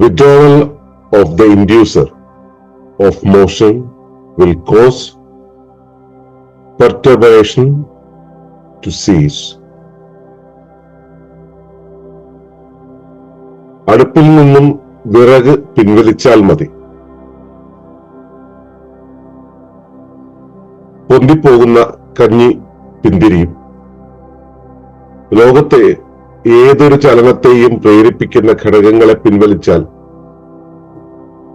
withdrawal of the inducer of motion will cause perturbation to cease. അടുപ്പിൽ നിന്നും വിറക് പിൻവലിച്ചാൽ മതി പൊന്തിപ്പോകുന്ന കഞ്ഞി പിന്തിരിയും ലോകത്തെ ഏതൊരു ചലനത്തെയും പ്രേരിപ്പിക്കുന്ന ഘടകങ്ങളെ പിൻവലിച്ചാൽ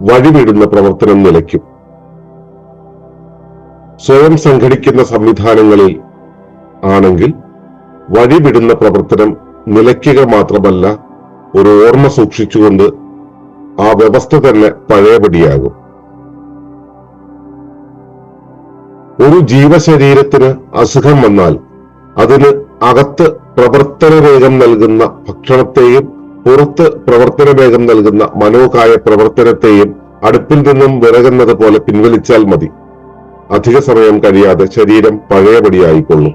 വഴിവിടുന്ന പ്രവർത്തനം നിലയ്ക്കും. സ്വയം സംഘടിക്കുന്ന സംവിധാനങ്ങളിൽ ആണെങ്കിൽ വഴിവിടുന്ന പ്രവർത്തനം നിലയ്ക്കുക മാത്രമല്ല ഒരു ഓർമ്മ സൂക്ഷിച്ചുകൊണ്ട് ആ വ്യവസ്ഥ തന്നെ പഴയപടിയാകും. ഒരു ജീവശരീരത്തിന് അസുഖം വന്നാൽ അതിന് അകത്ത് പ്രവർത്തന വേഗം നൽകുന്ന ഭക്ഷണത്തെയും പുറത്ത് പ്രവർത്തന വേഗം നൽകുന്ന മനോകായ പ്രവർത്തനത്തെയും അടുപ്പിൽ നിന്നും വിറകുന്നത് പോലെ പിൻവലിച്ചാൽ മതി. അധിക സമയം കഴിയാതെ ശരീരം പഴയപടിയായിക്കൊള്ളും.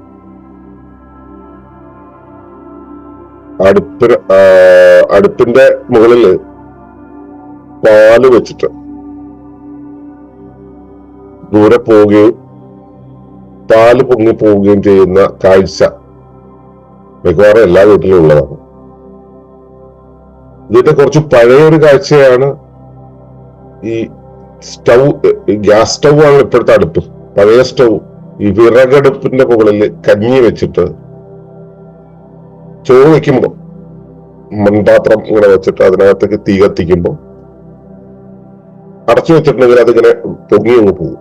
അടുപ്പിന് ആ, അടുപ്പിന്റെ മുകളിൽ പാൽ വെച്ചിട്ട് ദൂരെ പോവുകയും പാൽ പൊങ്ങി പോവുകയും ചെയ്യുന്ന കാഴ്ച മിക്കവാറും എല്ലാ വീട്ടിലും ഉള്ളതാണ്. ഇതിന്റെ കുറച്ച് പഴയ ഒരു കാഴ്ചയാണ് ഈ സ്റ്റൗ ഗ്യാസ് സ്റ്റൗ ആണ് ഇപ്പോഴത്തെ അടുപ്പ്. പഴയ സ്റ്റൗ ഈ വിറകടുപ്പിന്റെ മുകളിൽ കഞ്ഞി വെച്ചിട്ട് ചോറ് വെക്കുമ്പോ മൺപാത്രം ഇങ്ങനെ വെച്ചിട്ട് അതിനകത്തേക്ക് തീ കത്തിക്കുമ്പോ അടച്ചു വെച്ചിട്ടുണ്ടെങ്കിൽ അതിങ്ങനെ പൊങ്ങി അങ്ങ് പോകും.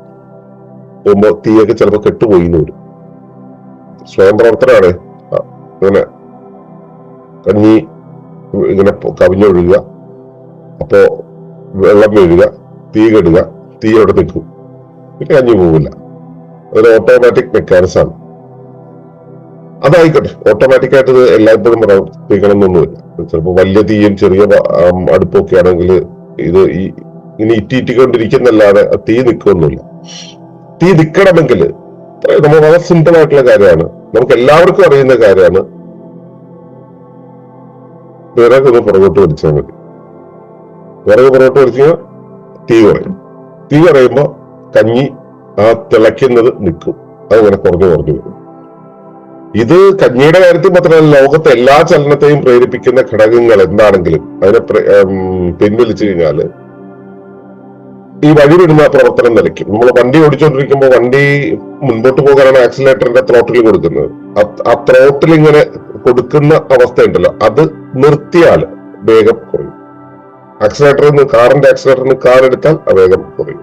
പോകുമ്പോ തീയൊക്കെ ചിലപ്പോ കെട്ടുപോയി എന്ന് വരും. സ്വയം പ്രവർത്തനമാണ് ഇങ്ങനെ കഞ്ഞി ഇങ്ങനെ കവിഞ്ഞൊഴുകുക. അപ്പോ വെള്ളം വീഴുക തീ കെടുക തീ അവിടെ നിൽക്കും. പിന്നെ കഞ്ഞി പോകില്ല അതൊരു ഓട്ടോമാറ്റിക് മെക്കാനിസം ആണ്. അതായിക്കോട്ടെ. ഓട്ടോമാറ്റിക് ആയിട്ട് എല്ലായ്പ്പോഴും പ്രവർത്തിക്കണം എന്നൊന്നുമില്ല ചിലപ്പോൾ വലിയ തീയും ചെറിയ അടുപ്പൊക്കെ ആണെങ്കിൽ ഇത് ഈ ഇങ്ങനെ ഇറ്റിറ്റിക്കൊണ്ടിരിക്കുന്നല്ലാതെ തീ നിൽക്കൊന്നുമില്ല തീ നിൽക്കണമെങ്കിൽ നമ്മൾ വളരെ സിമ്പിൾ ആയിട്ടുള്ള കാര്യമാണ്. നമുക്ക് എല്ലാവർക്കും അറിയുന്ന കാര്യമാണ്. വിറക് ഒന്ന് പുറകോട്ട് വലിച്ചാൽ മതി. വിറക് പുറകോട്ട് വലിച്ചാൽ തീ കുറയും. തീ കുറയുമ്പോ കഞ്ഞി ആ തിളയ്ക്കുന്നത് നിൽക്കും. അതങ്ങനെ കുറഞ്ഞു കുറഞ്ഞു വരും. ഇത് കഞ്ഞിയുടെ കാര്യത്തിൽ മാത്രമല്ല ലോകത്തെ എല്ലാ ചലനത്തെയും പ്രേരിപ്പിക്കുന്ന ഘടകങ്ങൾ എന്താണെങ്കിലും അതിനെ പിൻവലിച്ചു കഴിഞ്ഞാൽ ഈ വഴിവിടുന്ന പ്രവർത്തനം നിലയ്ക്കും. നമ്മൾ വണ്ടി ഓടിച്ചുകൊണ്ടിരിക്കുമ്പോൾ വണ്ടി മുൻപോട്ട് പോകാനാണ് ആക്സിലേറ്ററിന്റെ ത്രോട്ടിൽ കൊടുക്കുന്നത്. ആ ത്രോട്ടിൽ ഇങ്ങനെ കൊടുക്കുന്ന അവസ്ഥ ഉണ്ടല്ലോ അത് നിർത്തിയാൽ വേഗം കുറയും. ആക്സിലേറ്ററിൽ നിന്ന് കാറിന്റെ ആക്സിലേറ്ററിൽ നിന്ന് കാർ എടുത്താൽ ആ വേഗം കുറയും.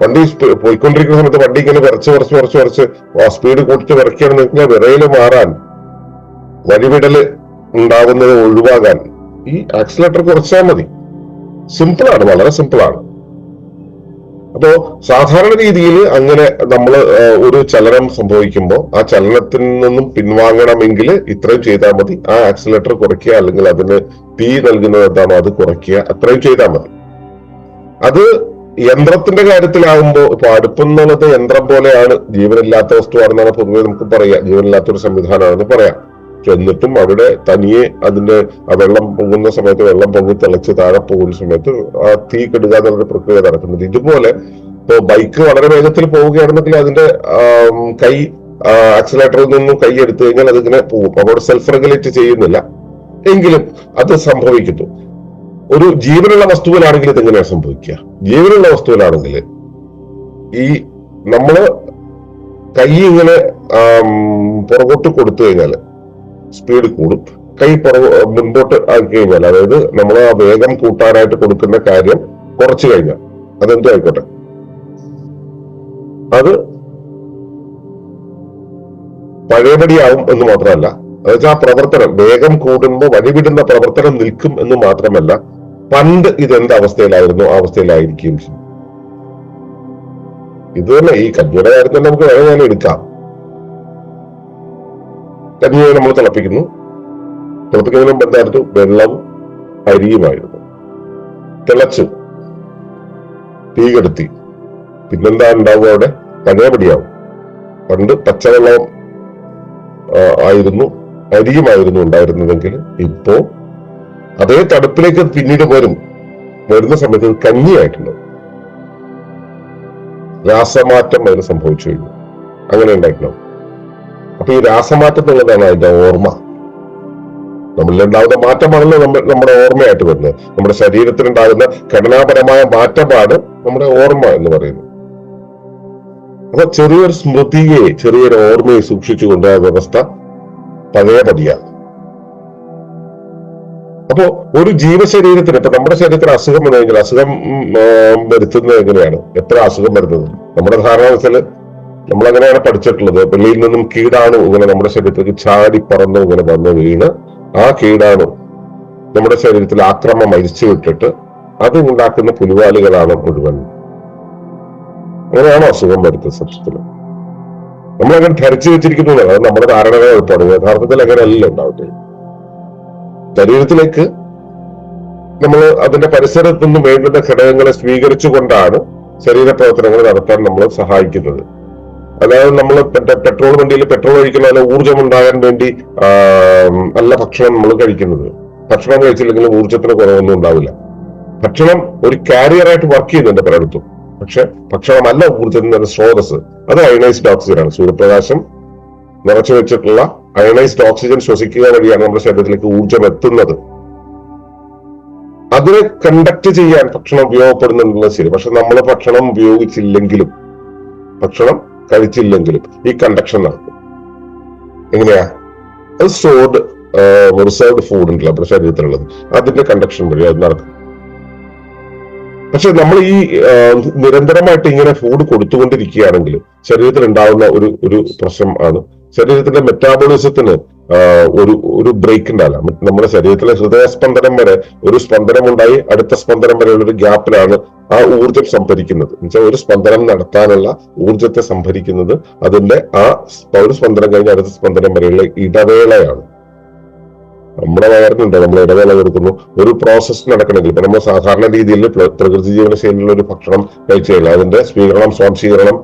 വണ്ടി പോയിക്കൊണ്ടിരിക്കുന്ന സമയത്ത് വണ്ടി ഇങ്ങനെ വിറച്ച് വിറച്ച് വിറച്ച് ആ സ്പീഡ് കൂട്ടിച്ച് വിറയ്ക്കുകയാണെന്ന് വെച്ചാൽ വിറയിൽ മാറാൻ വഴിവിടൽ ഉണ്ടാകുന്നത് ഒഴിവാകാൻ ഈ ആക്സിലേറ്റർ കുറച്ചാൽ മതി. സിമ്പിളാണ് വളരെ സിമ്പിളാണ് അപ്പോ സാധാരണ രീതിയിൽ അങ്ങനെ നമ്മൾ ഒരു ചലനം സംഭവിക്കുമ്പോൾ ആ ചലനത്തിൽ നിന്നും പിൻവാങ്ങണമെങ്കിൽ ഇത്രയും ചെയ്താൽ മതി. ആ ആക്സിലേറ്റർ കുറയ്ക്കുക അല്ലെങ്കിൽ അതിന് തീ നൽകുന്നത് എന്താണോ അത് കുറയ്ക്കുക അത്രയും ചെയ്താൽ മതി. അത് യന്ത്രത്തിന്റെ കാര്യത്തിലാകുമ്പോൾ ഇപ്പൊ അടുപ്പെന്നുള്ളത് യന്ത്രം പോലെയാണ്. ജീവനില്ലാത്ത വസ്തുവാണെന്നാണ് പൊതുവെ നമുക്ക് പറയാം. ജീവനില്ലാത്ത ഒരു സംവിധാനമാണെന്ന് പറയാം. എന്നിട്ടും അവിടെ തനിയെ അതിന്റെ ആ വെള്ളം പൊങ്ങുന്ന സമയത്ത് വെള്ളം പൊങ്ങി തിളച്ച് താഴെ പോകുന്ന സമയത്ത് ആ തീ കെടുക എന്നുള്ള പ്രക്രിയ നടക്കുന്നത് ഇതുപോലെ ഇപ്പൊ ബൈക്ക് വളരെ വേഗത്തിൽ പോവുകയാണെന്നെങ്കിൽ അതിന്റെ കൈ ആക്സിലേറ്ററിൽ നിന്നും കൈ എടുത്തു കഴിഞ്ഞാൽ അതിങ്ങനെ പോകും അവിടെ സെൽഫ് റെഗുലേറ്റ് ചെയ്യുന്നില്ല. എങ്കിലും അത് സംഭവിക്കുന്നു. ഒരു ജീവനുള്ള വസ്തുവിലാണെങ്കിൽ ഇത് എങ്ങനെയാണ് സംഭവിക്കുക? ജീവനുള്ള വസ്തുവിലാണെങ്കിൽ ഈ നമ്മൾ കൈ ഇങ്ങനെ പുറകോട്ട് കൊടുത്തു കഴിഞ്ഞാൽ സ്പീഡ് കൂടും. കൈ പുറ മുൻപോട്ട് ആക്കി കഴിഞ്ഞാൽ അതായത് നമ്മൾ ആ വേഗം കൂട്ടാനായിട്ട് കൊടുക്കുന്ന കാര്യം കുറച്ചു കഴിഞ്ഞാൽ അതെന്തോ ആയിക്കോട്ടെ. അത് പഴയപടിയാവും എന്ന് മാത്രമല്ല അതായത് ആ പ്രവർത്തനം വേഗം കൂടുമ്പോൾ വഴിവിടുന്ന പ്രവർത്തനം നിൽക്കും എന്ന് മാത്രമല്ല പണ്ട് ഇതെന്ത് അവസ്ഥയിലായിരുന്നു? ആ അവസ്ഥയിലായിരിക്കും. ഇത് തന്നെ ഈ കഞ്ഞിയുടെ കാര്യത്തിൽ നമുക്ക് വേണമെങ്കിൽ എടുക്കാം. കഞ്ഞിയെ നമ്മൾ തിളപ്പിക്കുന്നു. തിളപ്പിക്കുന്നതിന് എന്തായിരുന്നു? വെള്ളവും അരിയുമായിരുന്നു. തിളച്ചു. തീ കെടുത്തി. പിന്നെന്താ ഉണ്ടാവുക അവിടെ? പഴയപടിയാവും പണ്ട് പച്ചവെള്ളം ആയിരുന്നു. അരിയുമായിരുന്നു ഉണ്ടായിരുന്നതെങ്കിൽ ഇപ്പോ അതേ തടുപ്പിലേക്ക് പിന്നീട് വരും വരുന്ന സമയത്ത് കഞ്ഞിയായിട്ടുണ്ടാവും രാസമാറ്റം അതിന് സംഭവിച്ചു കഴിഞ്ഞു. അങ്ങനെ ഉണ്ടായിട്ടുണ്ടാവും അപ്പൊ ഈ രാസമാറ്റം എന്നുള്ളതാണ് അതിന്റെ ഓർമ്മ. നമ്മളിലുണ്ടാകുന്ന മാറ്റമാണല്ലോ നമ്മൾ നമ്മുടെ ഓർമ്മയായിട്ട് വരുന്നത്. നമ്മുടെ ശരീരത്തിലുണ്ടാകുന്ന ഘടനാപരമായ മാറ്റമാണ് നമ്മുടെ ഓർമ്മ എന്ന് പറയുന്നത്. അപ്പൊ ചെറിയൊരു സ്മൃതിയെ ചെറിയൊരു ഓർമ്മയെ സൂക്ഷിച്ചുകൊണ്ട് ആ വ്യവസ്ഥ പഴയപടിയാണ് അപ്പോ ഒരു ജീവശരീരത്തിന് ഇപ്പൊ നമ്മുടെ ശരീരത്തിന് അസുഖം വന്നു അസുഖം വരുത്തുന്നത് എങ്ങനെയാണ്? എത്ര അസുഖം വരുന്നത്? നമ്മുടെ ധാരണ നമ്മൾ അങ്ങനെയാണ് പഠിച്ചിട്ടുള്ളത്. വെളിയിൽ നിന്നും കീടാണു ഇങ്ങനെ നമ്മുടെ ശരീരത്തിലേക്ക് ചാടി പറന്നു ഇങ്ങനെ വന്ന് വീണ് ആ കീടാണു നമ്മുടെ ശരീരത്തിൽ ആക്രമം മരിച്ചു വിട്ടിട്ട് അത് ഉണ്ടാക്കുന്ന പുലിവാലുകളാണ് മുഴുവൻ. അങ്ങനെയാണോ അസുഖം വരുത്തുന്നത് സത്യത്തിൽ? നമ്മളങ്ങനെ ധരിച്ചു വെച്ചിരിക്കുന്നു അത് നമ്മുടെ ധാരണകൾ എളുപ്പമാണ് യഥാർത്ഥത്തിൽ അങ്ങനെയല്ല ഉണ്ടാവട്ടെ. ശരീരത്തിലേക്ക് നമ്മൾ അതിന്റെ പരിസരത്തു നിന്ന് വേണ്ടുന്ന ഘടകങ്ങളെ സ്വീകരിച്ചുകൊണ്ടാണ് ശരീര പ്രവർത്തനങ്ങൾ നടത്താൻ നമ്മൾ സഹായിക്കുന്നത്. അതായത് നമ്മൾ പെട്രോൾ വണ്ടിയിൽ പെട്രോൾ ഒഴിക്കുന്ന പോലെ ഊർജം ഉണ്ടാകാൻ വേണ്ടി നല്ല ഭക്ഷണം നമ്മൾ കഴിക്കുന്നത്. ഭക്ഷണം കഴിച്ചില്ലെങ്കിൽ ഊർജത്തിന് കുറവൊന്നും ഉണ്ടാവില്ല. ഭക്ഷണം ഒരു കാരിയറായിട്ട് വർക്ക് ചെയ്യുന്നുണ്ട് പലയിടത്തും. പക്ഷെ ഭക്ഷണമല്ല ഊർജത്തിന്റെ സ്രോതസ് അത് അയണൈസ്ഡ് ഓക്സിജൻ ആണ്. സൂര്യപ്രകാശം നിറച്ചു വെച്ചിട്ടുള്ള അയണൈസ്ഡ് ഓക്സിജൻ ശ്വസിക്കുക വഴിയാണ് നമ്മുടെ ശരീരത്തിലേക്ക് ഊർജം എത്തുന്നത്. അതിനെ കണ്ടക്ട് ചെയ്യാൻ ഭക്ഷണം ഉപയോഗപ്പെടുന്നുണ്ടെന്നുള്ളത് ശരി. പക്ഷെ നമ്മൾ ഭക്ഷണം ഉപയോഗിച്ചില്ലെങ്കിലും ഭക്ഷണം കഴിച്ചില്ലെങ്കിലും ഈ കണ്ടക്ഷൻ നടക്കും. എങ്ങനെയാ? അത് സ്റ്റോർഡ് റിസർവ്ഡ് ഫുഡ് ഉണ്ടല്ലോ നമ്മുടെ ശരീരത്തിലുള്ളത്. അതിന്റെ കണ്ടക്ഷൻ വഴി അത് നടക്കും. പക്ഷെ നമ്മൾ ഈ നിരന്തരമായിട്ട് ഇങ്ങനെ ഫുഡ് കൊടുത്തുകൊണ്ടിരിക്കുകയാണെങ്കിൽ ശരീരത്തിൽ ഉണ്ടാകുന്ന ഒരു ഒരു പ്രശ്നം ആണ്. ശരീരത്തിന്റെ മെറ്റാബോളിസത്തിന് ഒരു ഒരു ബ്രേക്ക് ഉണ്ടാവില്ല. നമ്മുടെ ശരീരത്തിലെ ഹൃദയസ്പന്ദനം വരെ ഒരു സ്പന്ദനം ഉണ്ടായി അടുത്ത സ്പന്ദനം വരെയുള്ള ഒരു ഗ്യാപ്പിലാണ് ആ ഊർജം സംഭരിക്കുന്നത്. എന്നുവെച്ചാൽ ഒരു സ്പന്ദനം നടത്താനുള്ള ഊർജത്തെ സംഭരിക്കുന്നത് അതിന്റെ ആ ഒരു സ്പന്ദനം കഴിഞ്ഞ് അടുത്ത സ്പന്ദനം വരെയുള്ള ഇടവേളയാണ്. നമ്മുടെ വയറിനുണ്ട് നമ്മൾ ഇടവേള കൊടുക്കുന്നു ഒരു പ്രോസസ്സ് നടക്കണമെങ്കിൽ ഇപ്പൊ നമ്മൾ സാധാരണ രീതിയിൽ പ്ര- പ്രകൃതി ജീവനശൈലിയിലുള്ള ഒരു ഭക്ഷണം കഴിച്ചു അതിന്റെ സ്വീകരണം സ്വാംശീകരണം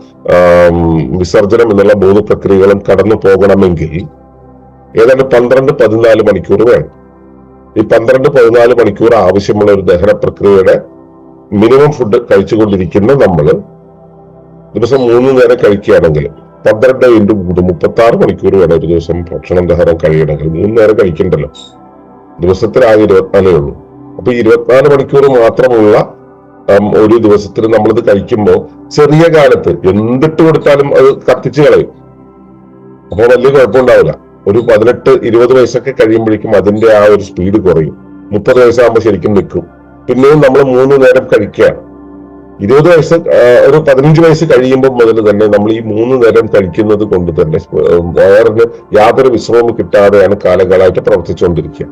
വിസർജനം എന്നുള്ള മൂന്ന് പ്രക്രിയകളും കടന്നു പോകണമെങ്കിൽ ഏതാണ്ട് പന്ത്രണ്ട് പതിനാല് മണിക്കൂർ വേണം. ഈ പന്ത്രണ്ട് പതിനാല് മണിക്കൂർ ആവശ്യമുള്ള ഒരു ദഹന പ്രക്രിയയുടെ മിനിമം ഫുഡ് കഴിച്ചുകൊണ്ടിരിക്കുന്ന നമ്മൾ ദിവസം മൂന്ന് നേരം കഴിക്കുകയാണെങ്കിൽ പന്ത്രണ്ട് ഇന്റു മൂന്ന് മുപ്പത്തി ആറ് മണിക്കൂർ വേണം ഒരു ദിവസം ഭക്ഷണം ദഹനം കഴിയണമെങ്കിൽ മൂന്ന് നേരം കഴിക്കണ്ടല്ലോ. ദിവസത്തിൽ ആകെ ഇരുപത്തിനാലേ ഉള്ളൂ. അപ്പൊ ഇരുപത്തിനാല് മണിക്കൂർ മാത്രമുള്ള ഒരു ദിവസത്തിൽ നമ്മളിത് കഴിക്കുമ്പോൾ ചെറിയ കാലത്ത് എന്തിട്ട് കൊടുത്താലും അത് കത്തിച്ച് കളയും. അപ്പൊ വലിയ കുഴപ്പമുണ്ടാവില്ല. ഒരു പതിനെട്ട് ഇരുപത് വയസ്സൊക്കെ കഴിയുമ്പോഴേക്കും അതിന്റെ ആ ഒരു സ്പീഡ് കുറയും. മുപ്പത് വയസ്സാകുമ്പോൾ ശരിക്കും നിൽക്കും. പിന്നെയും നമ്മൾ മൂന്ന് നേരം കഴിക്കുകയാണ്. ഇരുപത് വയസ്സ് ഒരു പതിനഞ്ച് വയസ്സ് കഴിയുമ്പോൾ മുതൽ തന്നെ നമ്മൾ ഈ മൂന്ന് നേരം കഴിക്കുന്നത് കൊണ്ട് തന്നെ വയറിന് യാതൊരു വിശ്രമവും കിട്ടാതെയാണ് കാലങ്ങളായിട്ട് പ്രവർത്തിച്ചുകൊണ്ടിരിക്കുക.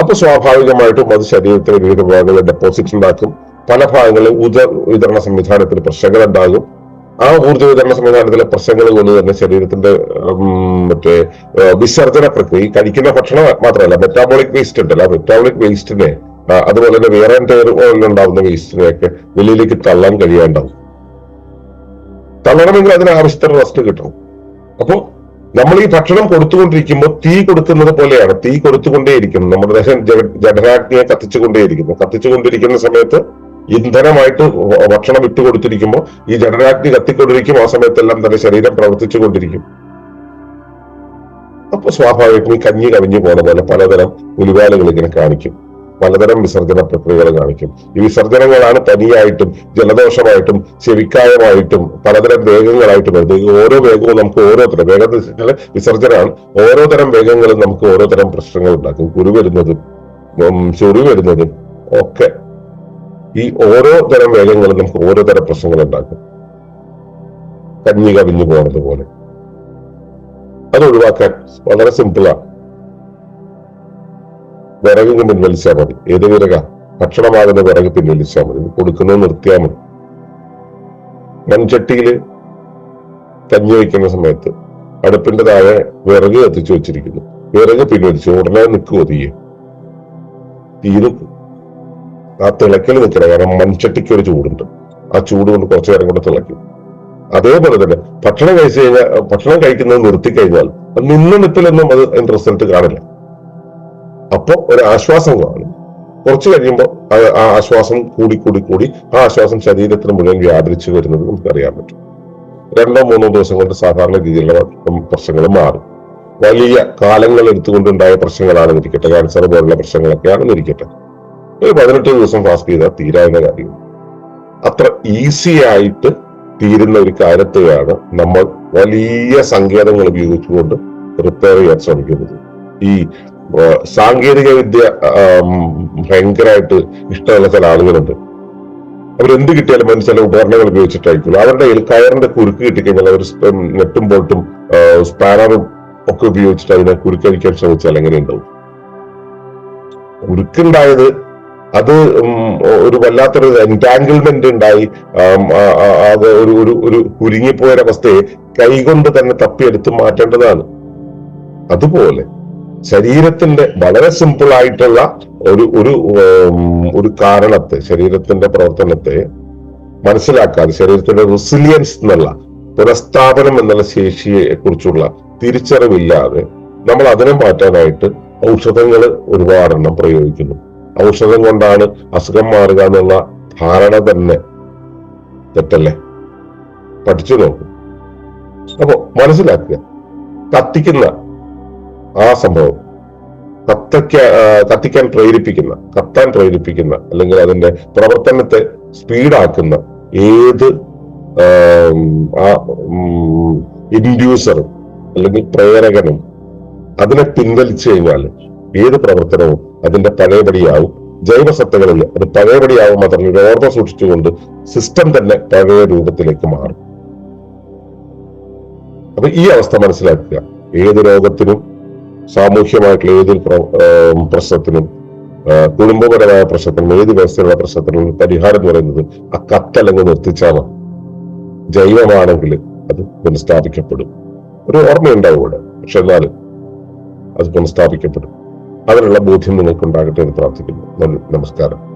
അപ്പൊ സ്വാഭാവികമായിട്ടും അത് ശരീരത്തിലെ വിവിധ ഭാഗങ്ങളിൽ ഡെപ്പോസിറ്റ് ഉണ്ടാക്കും. പല ഭാഗങ്ങളിൽ ഊർജ വിതരണ സംവിധാനത്തിൽ പ്രശ്നങ്ങൾ ഉണ്ടാകും. ആ ഊർജ വിതരണ സംവിധാനത്തിലെ പ്രശ്നങ്ങൾ കൊണ്ട് തന്നെ ശരീരത്തിന്റെ മറ്റേ വിസർജന പ്രക്രിയ കഴിക്കുന്ന ഭക്ഷണം മാത്രമല്ല മെറ്റാബോളിക് വേസ്റ്റ് ഉണ്ടല്ലോ മെറ്റാബോളിക് വേസ്റ്റിനെ അതുപോലെ തന്നെ വേറെ ഉണ്ടാവുന്ന വേസ്റ്റിനെയൊക്കെ വെളിയിലേക്ക് തള്ളാൻ കഴിയാണ്ടാവും. തള്ളണമെങ്കിൽ അതിന് ആവശ്യത്തിന് റെസ്റ്റ് കിട്ടണം. അപ്പോ നമ്മൾ ഈ ഭക്ഷണം കൊടുത്തുകൊണ്ടിരിക്കുമ്പോൾ തീ കൊടുക്കുന്നത് പോലെയാണ്. തീ കൊടുത്തുകൊണ്ടേയിരിക്കുന്നു. നമ്മുടെ ദേഹം ജഠരാഗ്നിയെ കത്തിച്ചുകൊണ്ടേയിരിക്കുന്നു. കത്തിച്ചുകൊണ്ടിരിക്കുന്ന സമയത്ത് ഇന്ധനമായിട്ട് ഭക്ഷണം ഇട്ട് കൊടുത്തിരിക്കുമ്പോൾ ഈ ജഠരാഗ്നി കത്തിക്കൊണ്ടിരിക്കും. ആ സമയത്തെല്ലാം തന്നെ ശരീരം പ്രവർത്തിച്ചു കൊണ്ടിരിക്കും അപ്പൊ സ്വാഭാവികം ഈ കഞ്ഞി കവിഞ്ഞു പോണ പോലെ പലതരം ഉലിവാലുകൾ ഇങ്ങനെ കാണിക്കും. പലതരം വിസർജന പ്രക്രിയകൾ കാണിക്കും. ഈ വിസർജനങ്ങളാണ് തനിയായിട്ടും ജലദോഷമായിട്ടും ചെവിക്കായമായിട്ടും പലതരം വേഗങ്ങളായിട്ടും വരുന്നത്. ഓരോ വേഗവും നമുക്ക് ഓരോ തരം വേഗം വിസർജനമാണ്. ഓരോ തരം വേഗങ്ങളും നമുക്ക് ഓരോ തരം പ്രശ്നങ്ങൾ ഉണ്ടാക്കും. കുരു വരുന്നതും ചൊറി വരുന്നതും ഒക്കെ ഈ ഓരോ തരം വേഗങ്ങളും നമുക്ക് ഓരോ തരം പ്രശ്നങ്ങൾ ഉണ്ടാക്കും. കഞ്ഞി കവിഞ്ഞു പോകുന്നത് പോലെ അത് ഒഴിവാക്കാൻ വളരെ സിമ്പിളാണ് വിറകിന് പിൻവലിച്ചാൽ മതി. ഏത് വിറക? ഭക്ഷണമാകുന്ന വിറക് പിൻവലിച്ചാൽ മതി. കൊടുക്കുന്നത് നിർത്തിയാൽ മതി. മൺചട്ടിയിൽ കഞ്ഞി വയ്ക്കുന്ന സമയത്ത് അടുപ്പിന്റെ താഴെ വിറക് കത്തിച്ചു വെച്ചിരിക്കുന്നു. വിറക് പിൻവലിച്ചു ഉടനെ നിൽക്കുമോ തീയെ? തീ നിൽക്കും ആ തിളക്കൽ നിൽക്കണം കാരണം മൺചട്ടിക്ക് ഒരു ചൂടുണ്ട്. ആ ചൂട് കൊണ്ട് കുറച്ചു നേരം കൂടെ തിളക്കും അതേപോലെ തന്നെ ഭക്ഷണം കഴിച്ചു കഴിഞ്ഞാൽ ഭക്ഷണം കഴിക്കുന്നത് നിർത്തി കഴിഞ്ഞാൽ അത് നിന്ന് നിൽപ്പിലൊന്നും അത് അതിന്റെ റിസൾട്ട് കാണില്ല അപ്പൊ ഒരു ആശ്വാസം കാണും. കുറച്ച് കഴിയുമ്പോൾ ആ ആശ്വാസം കൂടി കൂടി കൂടി ആ ആശ്വാസം ശരീരത്തിന് മുഴുവൻ വ്യാപരിച്ചു വരുന്നത് നമുക്ക് അറിയാൻ പറ്റും. രണ്ടോ മൂന്നോ ദിവസം കൊണ്ട് സാധാരണ രീതിയിലുള്ള പ്രശ്നങ്ങൾ മാറും. വലിയ കാലങ്ങൾ എടുത്തുകൊണ്ടുണ്ടായ പ്രശ്നങ്ങളാണെന്ന് ഇരിക്കട്ടെ. ക്യാൻസർ പോലുള്ള പ്രശ്നങ്ങളൊക്കെയാണെന്ന് ഇരിക്കട്ടെ. ഒരു പതിനെട്ട് ദിവസം ഫാസ്റ്റ് ചെയ്താൽ തീരാവുന്ന കാര്യം. അത്ര ഈസി ആയിട്ട് തീരുന്ന ഒരു കാര്യത്തെയാണ് നമ്മൾ വലിയ സങ്കേതങ്ങൾ ഉപയോഗിച്ചുകൊണ്ട് റിപ്പയർ ചെയ്യാൻ ശ്രമിക്കുന്നത്. ഈ സാങ്കേതിക വിദ്യ ഭയങ്കരമായിട്ട് ഇഷ്ടമുള്ള ചില ആളുകളുണ്ട്. അവരെന്ത് കിട്ടിയാലും ചില ഉപകരണങ്ങൾ ഉപയോഗിച്ചിട്ടായിരിക്കും. അവരുടെ കയറിന്റെ കുരുക്ക് കിട്ടിക്കഴിഞ്ഞാൽ അവർ നെട്ടും ബോൾട്ടും സ്പാനറും ഒക്കെ ഉപയോഗിച്ചിട്ട് അതിനെ കുരുക്കഴിക്കാൻ ശ്രമിച്ചാൽ എങ്ങനെ ഉണ്ടാവും? കുരുക്കുണ്ടായത് അത് ഒരു വല്ലാത്തൊരു എന്റാങ്കിൾമെന്റ് ഉണ്ടായി. അത് ഒരു ഒരു ഒരു കുരുങ്ങിപ്പോയൊരവസ്ഥയെ കൈകൊണ്ട് തന്നെ തപ്പിയെടുത്ത് മാറ്റേണ്ടതാണ്. അതുപോലെ ശരീരത്തിന്റെ വളരെ സിമ്പിൾ ആയിട്ടുള്ള ഒരു ഒരു ഒരു കാരണത്തെ ശരീരത്തിന്റെ പ്രവർത്തനത്തെ മനസ്സിലാക്കാതെ ശരീരത്തിന്റെ റെസിലിയൻസ് എന്നുള്ള പുനഃസ്ഥാപനം എന്നുള്ള ശേഷിയെ കുറിച്ചുള്ള തിരിച്ചറിവില്ലാതെ നമ്മൾ അതിനെ മാറ്റാനായിട്ട് ഔഷധങ്ങൾ ഒരുപാടെണ്ണം പ്രയോഗിക്കുന്നു. ഔഷധം കൊണ്ടാണ് അസുഖം മാറുക എന്നുള്ള ധാരണ തന്നെ തെറ്റല്ലേ? പഠിച്ചു നോക്കും. അപ്പോ മനസ്സിലാക്കുക. കത്തിക്കുന്ന ആ സംഭവം. കത്തയ്ക്ക് കത്തിക്കാൻ പ്രേരിപ്പിക്കുന്ന കത്താൻ പ്രേരിപ്പിക്കുന്ന അല്ലെങ്കിൽ അതിന്റെ പ്രവർത്തനത്തെ സ്പീഡാക്കുന്ന ഏത് ഇൻഡ്യൂസറും അല്ലെങ്കിൽ പ്രേരകനും അതിനെ പിൻവലിച്ചു കഴിഞ്ഞാൽ ഏത് പ്രവർത്തനവും അതിന്റെ പഴയപടിയാവും. ജൈവസത്തകളിൽ അത് പഴയപടിയാവും മാത്രമല്ല ഒരു ഓർമ്മ സൂക്ഷിച്ചുകൊണ്ട് സിസ്റ്റം തന്നെ പഴയ രൂപത്തിലേക്ക് മാറും. അപ്പൊ ഈ അവസ്ഥ മനസ്സിലാക്കുക. ഏത് രോഗത്തിനും സാമൂഹ്യമായിട്ടുള്ള ഏതൊരു പ്രശ്നത്തിനും കുടുംബപരമായ പ്രശ്നത്തിനും ഏത് വ്യവസ്ഥയിലുള്ള പ്രശ്നത്തിനും പരിഹാരം എന്ന് പറയുന്നത് ആ കത്തലങ്ങ് നിർത്തിച്ചാൽ ജൈവമാണെങ്കിൽ അത് പുനഃസ്ഥാപിക്കപ്പെടും. ഒരു ഓർമ്മയുണ്ടാവും ഇവിടെ പക്ഷെ എന്നാലും അത് പുനഃസ്ഥാപിക്കപ്പെടും. അതിനുള്ള ബോധ്യം നിങ്ങൾക്ക് ഉണ്ടാകട്ടെ എന്ന് പ്രാർത്ഥിക്കുന്നു. നന്ദി നമസ്കാരം.